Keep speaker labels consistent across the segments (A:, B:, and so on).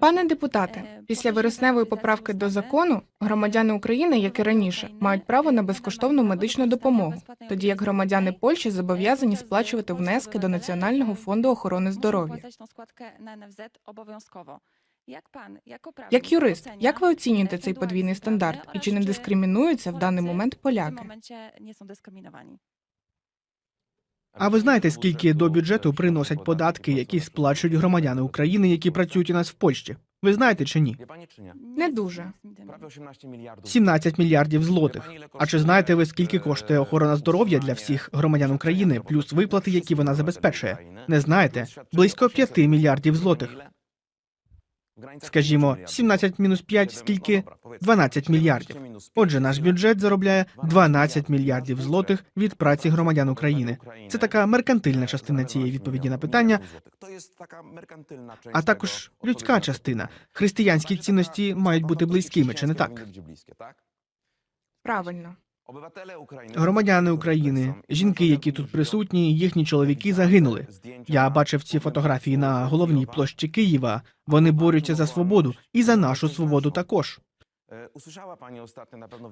A: Пане депутате, після вересневої поправки до закону громадяни України, як і раніше, мають право на безкоштовну медичну допомогу, тоді як громадяни Польщі зобов'язані сплачувати внески до Національного фонду охорони здоров'я. Як юрист, як ви оцінюєте цей подвійний стандарт і чи не дискримінуються в даний момент поляки?
B: А ви знаєте, скільки до бюджету приносять податки, які сплачують громадяни України, які працюють у нас в Польщі? Ви знаєте чи ні?
A: Не дуже.
B: 17 мільярдів злотих. А чи знаєте ви, скільки коштує охорона здоров'я для всіх громадян України, плюс виплати, які вона забезпечує? Не знаєте? Близько 5 мільярдів злотих. Скажімо, 17 мінус 5 скільки? 12 мільярдів. Отже, наш бюджет заробляє 12 мільярдів злотих від праці громадян України. Це така меркантильна частина цієї відповіді на питання, а також людська частина. Християнські цінності мають бути близькими, чи не так?
A: Правильно.
B: Громадяни України, жінки, які тут присутні, їхні чоловіки загинули. Я бачив ці фотографії на головній площі Києва. Вони борються за свободу і за нашу свободу також.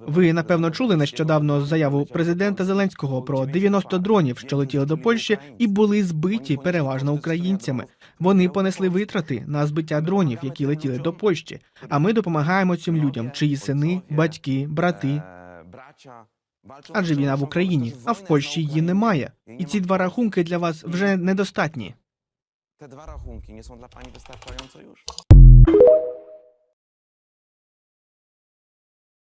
B: Ви напевно чули нещодавно заяву президента Зеленського про 90 дронів, що летіли до Польщі, і були збиті переважно українцями. Вони понесли витрати на збиття дронів, які летіли до Польщі. А ми допомагаємо цим людям, чиї сини, батьки, брати. Адже війна в Україні, а в Польщі її немає. І ці два рахунки для вас вже недостатні.
C: Rachunki nie są dla pani wystarczające już?